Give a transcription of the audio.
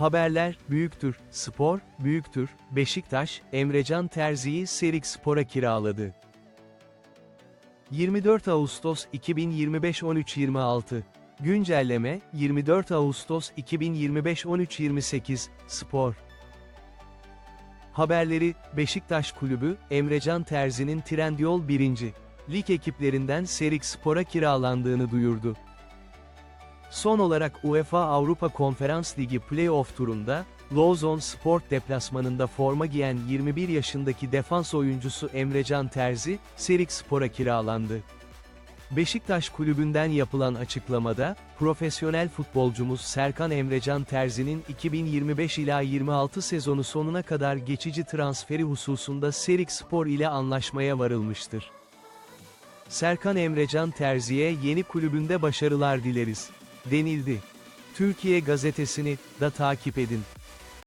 Haberler, büyüktür, spor, büyüktür, Beşiktaş, Emrecan Terzi'yi Serik Spor'a kiraladı. 24 Ağustos 2025 13.26 Güncelleme, 24 Ağustos 2025 13.28 Spor Haberleri, Beşiktaş Kulübü, Emrecan Terzi'nin Trendyol 1. Lig ekiplerinden Serik Spor'a kiralandığını duyurdu. Son olarak UEFA Avrupa Konferans Ligi Playoff turunda, Lozon Sport deplasmanında forma giyen 21 yaşındaki defans oyuncusu Emrecan Terzi, Serik Spor'a kiralandı. Beşiktaş kulübünden yapılan açıklamada, profesyonel futbolcumuz Serkan Emrecan Terzi'nin 2025 ila 26 sezonu sonuna kadar geçici transferi hususunda Serik Spor ile anlaşmaya varılmıştır. Serkan Emrecan Terzi'ye yeni kulübünde başarılar dileriz, denildi. Türkiye gazetesini da takip edin.